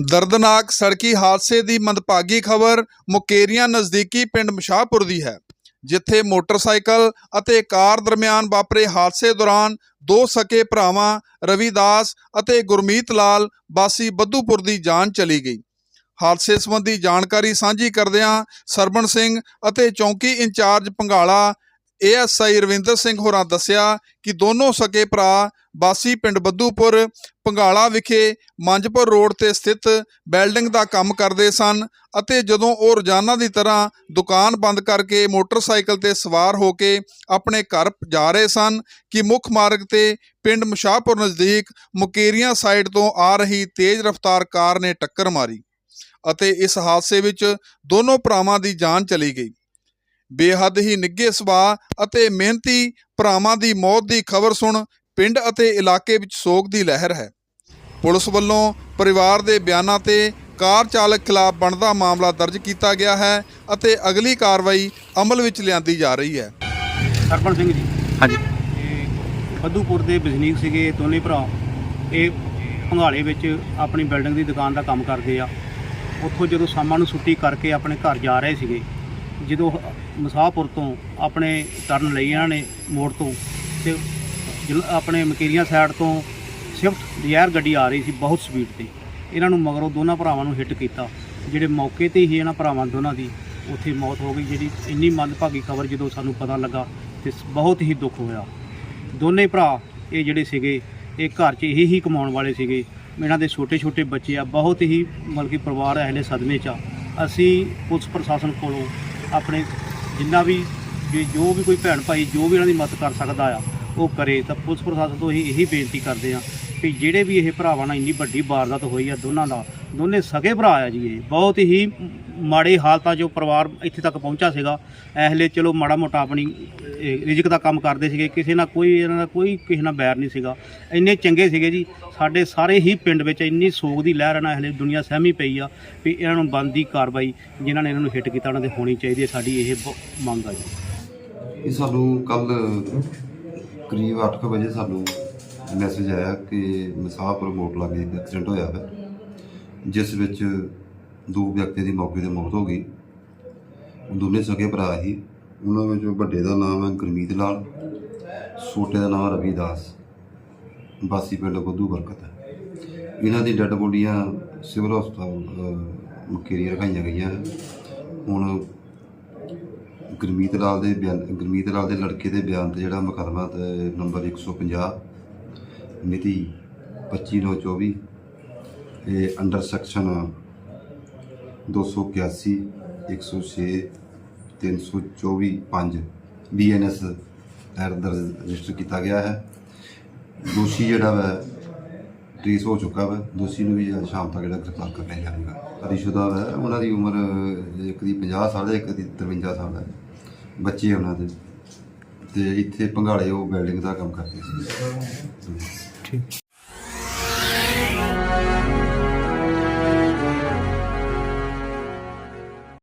ਦਰਦਨਾਕ ਸੜਕੀ ਹਾਦਸੇ ਦੀ ਮੰਦਭਾਗੀ ਖਬਰ ਮੁਕੇਰੀਆਂ ਨਜ਼ਦੀਕੀ ਪਿੰਡ ਮਸ਼ਾਹਪੁਰ ਦੀ ਹੈ, ਜਿੱਥੇ ਮੋਟਰਸਾਈਕਲ ਅਤੇ ਕਾਰ ਦਰਮਿਆਨ ਵਾਪਰੇ ਹਾਦਸੇ ਦੌਰਾਨ ਦੋ ਸਕੇ ਭਰਾਵਾਂ, ਰਵਿਦਾਸ ਅਤੇ ਗੁਰਮੀਤ ਲਾਲ ਬਾਸੀ ਬੱਧੂਪੁਰ ਦੀ ਜਾਨ ਚਲੀ ਗਈ। ਹਾਦਸੇ ਸੰਬੰਧੀ ਜਾਣਕਾਰੀ ਸਾਂਝੀ ਕਰਦਿਆਂ ਸਰਬਣ ਸਿੰਘ ਅਤੇ ਚੌਂਕੀ in charge Pangala ASI Ravinder Singh ਹੋਰਾਂ ਦੱਸਿਆ ਕਿ ਦੋਨੋਂ ਸਕੇ ਭਰਾ ਬਾਸੀ ਪਿੰਡ ਬੱਧੂਪੁਰ, ਪੰਗਾਲਾ ਵਿਖੇ ਮੰਜਪੁਰ ਰੋਡ ਤੇ ਸਥਿਤ ਬਿਲਡਿੰਗ ਦਾ ਕੰਮ ਕਰਦੇ ਸਨ ਅਤੇ ਜਦੋਂ ਉਹ ਰੋਜ਼ਾਨਾ ਦੀ ਤਰ੍ਹਾਂ ਦੁਕਾਨ ਬੰਦ ਕਰਕੇ ਮੋਟਰਸਾਈਕਲ ਤੇ ਸਵਾਰ ਹੋ ਕੇ ਆਪਣੇ ਘਰ ਜਾ ਰਹੇ ਸਨ ਕਿ ਮੁੱਖ ਮਾਰਗ ਤੇ ਪਿੰਡ ਮੁਸ਼ਾਹਪੁਰ ਨਜ਼ਦੀਕ ਮੁਕੇਰੀਆਂ ਸਾਈਡ ਤੋਂ ਆ ਰਹੀ ਤੇਜ਼ ਰਫ਼ਤਾਰ ਕਾਰ ਨੇ ਟੱਕਰ ਮਾਰੀ ਅਤੇ ਇਸ ਹਾਦਸੇ ਵਿੱਚ ਦੋਨੋਂ ਭਰਾਵਾਂ ਦੀ ਜਾਨ ਚਲੀ ਗਈ। ਬੇਹੱਦ ਹੀ ਨਿੱਘੇ ਸੁਭਾਅ ਅਤੇ ਮਿਹਨਤੀ ਭਰਾਵਾਂ ਦੀ ਮੌਤ ਦੀ ਖਬਰ ਸੁਣ ਪਿੰਡ ਅਤੇ ਇਲਾਕੇ ਵਿੱਚ ਸੋਗ ਦੀ ਲਹਿਰ ਹੈ। ਪੁਲਿਸ ਵੱਲੋਂ ਪਰਿਵਾਰ ਦੇ ਬਿਆਨਾਂ ਤੇ ਕਾਰ ਚਾਲਕ ਖਿਲਾਫ ਬਣਦਾ ਮਾਮਲਾ ਦਰਜ ਕੀਤਾ ਗਿਆ ਹੈ ਅਤੇ ਅਗਲੀ ਕਾਰਵਾਈ ਅਮਲ ਵਿੱਚ ਲਿਆਂਦੀ ਜਾ ਰਹੀ ਹੈ। ਸਰਪਣ ਸਿੰਘ ਜੀ। ਹਾਂਜੀ। ਇਹ ਬੱਧੂਪੁਰ ਦੇ ਵਸਨੀਕ ਸੀਗੇ ਦੋਨੇ ਭਰਾ। ਇਹ ਭੰਗਾਲੇ ਵਿੱਚ ਆਪਣੀ ਬਿਲਡਿੰਗ ਦੀ ਦੁਕਾਨ ਦਾ ਕੰਮ ਕਰਦੇ ਆ। ਉੱਥੋਂ ਜਦੋਂ ਸ਼ਾਮਾਂ ਨੂੰ ਛੁੱਟੀ ਕਰਕੇ ਆਪਣੇ ਘਰ ਜਾ ਰਹੇ ਸੀਗੇ ਜਦੋਂ ਮਸਾਹਪੁਰ ਤੋਂ ਆਪਣੇ ਟਰਨ ਲਈ ਇਹਨਾਂ ਨੇ ਮੋੜ ਤੋਂ ਤੇ ਜਲ- ਆਪਣੇ ਮਕੇਰੀਆਂ ਸਾਈਡ ਤੋਂ ਸਵਿਫਟ ਡਿਜ਼ਾਇਰ ਗੱਡੀ ਆ ਰਹੀ ਸੀ ਬਹੁਤ ਸਪੀਡ ਤੇ। ਇਹਨਾਂ ਨੂੰ ਮਗਰੋਂ ਦੋਨਾਂ ਭਰਾਵਾਂ ਨੂੰ ਹਿੱਟ ਕੀਤਾ, ਜਿਹੜੇ ਮੌਕੇ ਤੇ ਹੀ ਇਹਨਾਂ ਭਰਾਵਾਂ ਦੋਨਾਂ ਦੀ ਉੱਥੇ ਮੌਤ ਹੋ ਗਈ, ਜਿਹੜੀ ਇੰਨੀ ਮੰਦਭਾਗੀ ਖਬਰ ਜਦੋਂ ਸਾਨੂੰ ਪਤਾ ਲੱਗਾ ਤੇ ਸ- ਬਹੁਤ ਹੀ ਦੁੱਖ ਹੋਇਆ। ਦੋਨੇ ਭਰਾ ਇਹ ਜਿਹੜੇ ਸੀਗੇ, ਇਹ ਘਰ 'ਚ ਇਹੀ ਹੀ ਕਮਾਉਣ ਵਾਲੇ ਸੀਗੇ। ਇਹਨਾਂ ਦੇ ਛੋਟੇ ਛੋਟੇ ਬੱਚੇ ਆ, ਬਹੁਤ ਹੀ ਮਤਲਬ ਕਿ ਪਰਿਵਾਰ ਅਹਲੇ ਸਦਮੇ 'ਚ ਆ। ਅਸੀਂ ਪੁਲਿਸ ਪ੍ਰਸ਼ਾਸਨ ਕੋਲੋਂ ਆਪਣੇ ਜਿੰਨਾ ਵੀ ਵੀ ਜੋ ਵੀ ਕੋਈ ਭੈਣ ਭਾਈ ਜੋ ਵੀ ਇਹਨਾਂ ਦੀ ਮਦਦ ਕਰ ਸਕਦਾ ਆ, ਉਹ ਕਰੇ, ਤਾਂ ਪੁਲਿਸ ਪ੍ਰਸ਼ਾਸਨ ਤੋਂ ਅਸੀਂ ਇਹੀ ਬੇਨਤੀ ਕਰਦੇ ਆ ਕਿ ਜਿਹੜੇ ਵੀ ਇਹ ਭਰਾਵਾਂ ਨਾਲ ਇੰਨੀ ਵੱਡੀ ਵਾਰਦਾਤ ਹੋਈ ਆ ਦੋਨਾਂ ਦਾ ਦੋਨੇ ਸਕੇ ਭਰਾ ਆ ਜੀ ਇਹ। ਬਹੁਤ ਹੀ ਮਾੜੇ ਹਾਲਤਾਂ 'ਚੋਂ ਪਰਿਵਾਰ ਇੱਥੇ ਤੱਕ ਪਹੁੰਚਾ ਸੀਗਾ। ਐਹਲੇ ਚਲੋ ਮਾੜਾ ਮੋਟਾ ਆਪਣੀ ਰਿਜ਼ਕ ਦਾ ਕੰਮ ਕਰਦੇ ਸੀਗੇ। ਕਿਸੇ ਨਾਲ ਕੋਈ, ਇਹਨਾਂ ਦਾ ਕੋਈ ਕਿਸੇ ਨਾਲ ਬੈਰ ਨਹੀਂ ਸੀਗਾ। ਇੰਨੇ ਚੰਗੇ ਸੀਗੇ ਜੀ। ਸਾਡੇ ਸਾਰੇ ਹੀ ਪਿੰਡ ਵਿੱਚ ਇੰਨੀ ਸੋਗ ਦੀ ਲਹਿਰ ਨਾਲ ਐਹਲੇ ਦੁਨੀਆ ਸਹਿਮੀ ਪਈ ਆ ਵੀ ਇਹਨਾਂ ਨੂੰ ਬੰਦੀ ਕਾਰਵਾਈ ਜਿਨ੍ਹਾਂ ਨੇ ਇਹਨਾਂ ਨੂੰ ਹਿੱਟ ਕੀਤਾ, ਉਹਨਾਂ ਦੇ ਹੋਣੀ ਚਾਹੀਦੀ ਹੈ ਸਾਡੀ ਇਹ ਬ- ਮੰਗ ਆ ਜੀ। ਇਹ ਸਾਨੂੰ ਕੱਲ ਕਰੀਬ 8:00 ਵਜੇ ਸਾਨੂੰ ਮੈਸੇਜ ਆਇਆ ਕਿ ਮਸਾਹਪੁਰ ਮੋਟ ਲਾਗੇ ਐਕਸੀਡੈਂਟ ਹੋਇਆ ਹੈ ਜਿਸ ਵਿੱਚ ਦੋ ਵਿਅਕਤੀਆਂ ਦੀ ਮੌਕੇ ਤੇ ਮੌਤ ਹੋ ਗਈ। ਉਹ ਦੋਨੇ ਸਕੇ ਭਰਾ ਹੀ ਉਹਨਾਂ ਵਿੱਚ ਵੱਡੇ ਦਾ ਨਾਮ ਹੈ ਗੁਰਮੀਤ ਲਾਲ, ਛੋਟੇ ਦਾ ਨਾਮ ਰਵੀਦਾਸ ਬਾਸੀ ਪਿੰਡ ਬੱਧੂ ਬਰਕਤ ਇਹਨਾਂ ਦੀ ਡੈੱਡ ਬੋਡੀਆਂ ਸਿਵਲ ਹਸਪਤਾਲ ਮੁਕੇਰੀਆਂ ਰਖਾਈਆਂ ਗਈਆਂ ਹੁਣ ਗੁਰਮੀਤ ਲਾਲ ਦੇ ਬਿਆਨ, ਗੁਰਮੀਤ ਲਾਲ ਦੇ ਲੜਕੇ ਦੇ ਬਿਆਨ ਤੇ ਜਿਹੜਾ ਮੁਕੱਦਮਾ ਤੇ ਨੰਬਰ 150 ਮਿਤੀ 25/9/24 ਇਹ ਅੰਡਰ ਸੈਕਸ਼ਨ 281 106 324 5 ਬੀਐਨਐਸ ਐਰ ਦਰਜ ਰਜਿਸਟਰ ਕੀਤਾ ਗਿਆ ਹੈ। ਦੋਸ਼ੀ ਜਿਹੜਾ ਵਾ ਟ੍ਰੇਸ ਹੋ ਚੁੱਕਾ ਵਾ। ਦੋਸ਼ੀ ਨੂੰ ਵੀ ਅੱਜ ਸ਼ਾਮ ਤੱਕ ਜਿਹੜਾ ਗ੍ਰਿਫਤਾਰ ਕਰ ਲਿਆ ਜਾਵੇਗਾ। ਅਰੀਸ਼ੁਦਾ ਵਾ, ਉਹਨਾਂ ਦੀ ਉਮਰ ਇੱਕ ਦੀ 50 ਸਾਲ ਹੈ, ਇੱਕ ਦੀ 53 ਸਾਲ ਹੈ। ਬੱਚੇ ਉਹਨਾਂ ਦੇ। ਤੇ ਇੱਥੇ ਭੰਗਾਲੇ ਉਹ ਬਿਲਡਿੰਗ ਦਾ ਕੰਮ ਕਰਦੇ ਸੀ। ਠੀਕ।